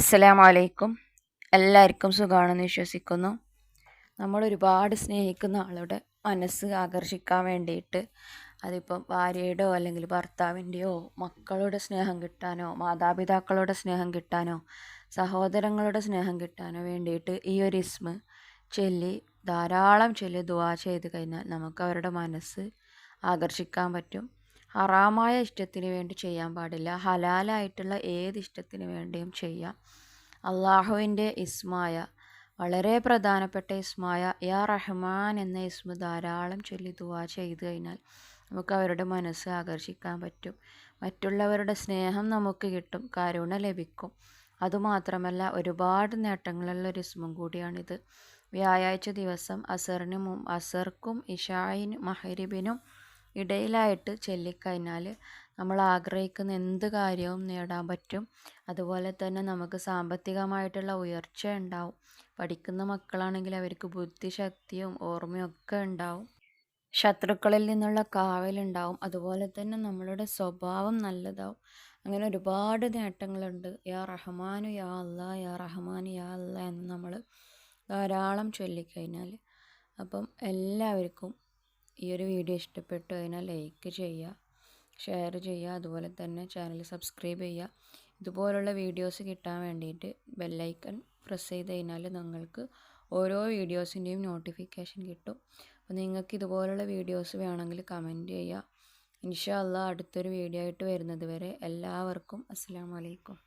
അസ്സലാമു അലൈക്കും എല്ലാവർക്കും സുഖമാണെന്ന് വിശ്വസിക്കുന്നു. നമ്മൾ ഒരുപാട് സ്നേഹിക്കുന്ന ആളുടെ മനസ്സ് ആകർഷിക്കാൻ വേണ്ടിയിട്ട് അതിപ്പം ഭാര്യയുടെയോ അല്ലെങ്കിൽ ഭർത്താവിന്റെയോ മക്കളുടെ സ്നേഹം കിട്ടാനോ മാതാപിതാക്കളുടെ സ്നേഹം കിട്ടാനോ സഹോദരങ്ങളുടെ സ്നേഹം കിട്ടാനോ വേണ്ടിയിട്ട് ഈ ഒരു ഇസ്മ ചൊല്ലി ധാരാളം ചൊല്ലി ദുവാ ചെയ്ത് കഴിഞ്ഞാൽ നമുക്ക് അവരുടെ മനസ്സ് ആകർഷിക്കാൻ പറ്റും. ഹറാമായ ഇഷ്ടത്തിന് വേണ്ടി ചെയ്യാൻ പാടില്ല. ഹലാലായിട്ടുള്ള ഏത് ഇഷ്ടത്തിന് വേണ്ടിയും ചെയ്യാം. അള്ളാഹുവിന്റെ ഇസ്മായ വളരെ പ്രധാനപ്പെട്ട ഇസ്മായ യാ റഹ്മാൻ എന്ന ഇസ്മ ധാരാളം ചൊല്ലി ദുവാ ചെയ്തു കഴിഞ്ഞാൽ നമുക്ക് അവരുടെ മനസ്സ് ആകർഷിക്കാൻ പറ്റും. മറ്റുള്ളവരുടെ സ്നേഹം നമുക്ക് കിട്ടും കരുണ ലഭിക്കും. അതുമാത്രമല്ല ഒരുപാട് നേട്ടങ്ങളുള്ള ഒരു ഇസ്മും കൂടിയാണിത്. വ്യാഴാഴ്ച ദിവസം അസറിനും അസർക്കും ഇഷായിനും മഹരിബിനും ഇടയിലായിട്ട് ചൊല്ലിക്കഴിഞ്ഞാൽ നമ്മൾ ആഗ്രഹിക്കുന്ന എന്ത് കാര്യവും നേടാൻ പറ്റും. അതുപോലെ തന്നെ നമുക്ക് സാമ്പത്തികമായിട്ടുള്ള ഉയർച്ച ഉണ്ടാവും. പഠിക്കുന്ന മക്കളാണെങ്കിൽ അവർക്ക് ബുദ്ധിശക്തിയും ഓർമ്മയും ഒക്കെ ഉണ്ടാവും. ശത്രുക്കളിൽ നിന്നുള്ള കാവലുണ്ടാവും അതുപോലെ തന്നെ നമ്മളുടെ സ്വഭാവം നല്ലതാവും. അങ്ങനെ ഒരുപാട് നേട്ടങ്ങളുണ്ട്. യാ റഹ്മാനു യാ അല്ല യാ റഹ്മാനു യാ അല്ല എന്ന് നമ്മൾ ധാരാളം ചൊല്ലിക്കഴിഞ്ഞാൽ അപ്പം എല്ലാവർക്കും ഈ ഒരു വീഡിയോ ഇഷ്ടപ്പെട്ടു കഴിഞ്ഞാൽ ലൈക്ക് ചെയ്യുക ഷെയർ ചെയ്യുക അതുപോലെ തന്നെ ചാനൽ സബ്സ്ക്രൈബ് ചെയ്യുക. ഇതുപോലുള്ള വീഡിയോസ് കിട്ടാൻ വേണ്ടിയിട്ട് ബെല്ലൈക്കൺ പ്രസ് ചെയ്ത് കഴിഞ്ഞാൽ നിങ്ങൾക്ക് ഓരോ വീഡിയോസിന്റെയും നോട്ടിഫിക്കേഷൻ കിട്ടും. അപ്പോൾ നിങ്ങൾക്ക് ഇതുപോലുള്ള വീഡിയോസ് വേണമെങ്കിൽ കമന്റ് ചെയ്യുക. ഇൻഷാ അള്ളാ അടുത്തൊരു വീഡിയോ ആയിട്ട് വരുന്നത് വരെ എല്ലാവർക്കും അസ്സാം വലൈക്കും